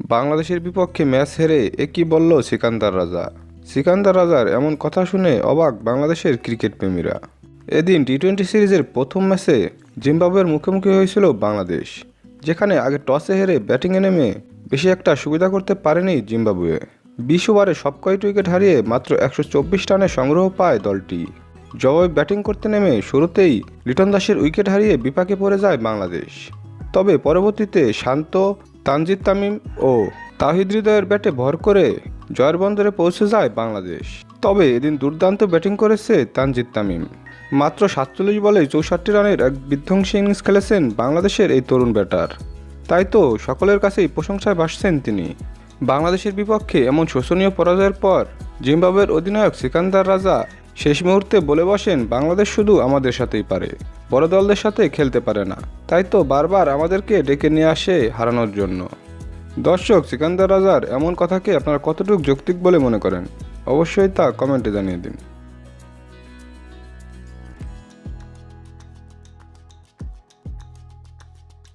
বাংলাদেশের বিপক্ষে ম্যাচ হেরে একই বলল সিকান্দার রাজা? সিকান্দার রাজার এমন কথা শুনে অবাক বাংলাদেশের ক্রিকেট প্রেমীরা। এদিন টি টোয়েন্টি সিরিজের প্রথম ম্যাচে জিম্বাবুয়ের মুখোমুখি হয়েছিল বাংলাদেশ, যেখানে আগে টসে হেরে ব্যাটিংয়ে নেমে বেশি একটা সুবিধা করতে পারেনি জিম্বাবুয়ে। বিশ ওভারে সব কয়টি উইকেট হারিয়ে মাত্র একশো চব্বিশ রানে সংগ্রহ পায় দলটি। জবাবে ব্যাটিং করতে নেমে শুরুতেই লিটন দাসের উইকেট হারিয়ে বিপাকে পড়ে যায় বাংলাদেশ। তবে পরবর্তীতে শান্ত, তানজিদ তামিম ও তাহিদ হৃদয়ের ব্যাটে ভর করে জয়ের বন্দরে পৌঁছে যায় বাংলাদেশ। তবে এদিন দুর্দান্ত ব্যাটিং করেছে তানজিদ তামিম। মাত্র সাতচল্লিশ বলে চৌষট্টি রানের এক বিধ্বংসী ইনিংস খেলেছেন বাংলাদেশের এই তরুণ ব্যাটার। তাই তো সকলের কাছেই প্রশংসায় ভাসছেন তিনি। বাংলাদেশের বিপক্ষে এমন শোচনীয় পরাজয়ের পর জিম্বাবুয়ের অধিনায়ক সিকান্দার রাজা শেষ মুহূর্তে বলে বসেন, বাংলাদেশ শুধু আমাদের সাথেই পারে। বড় দলদের সাথে খেলতে পারে না। তাই তো বারবার আমাদেরকে ডেকে নিয়ে আসে হারানোর জন্য। দর্শক, সিকান্দার রাজার এমন কথাকে আপনারা কতটুকু যৌক্তিক বলে মনে করেন? অবশ্যই তা কমেন্টে জানিয়ে দিন।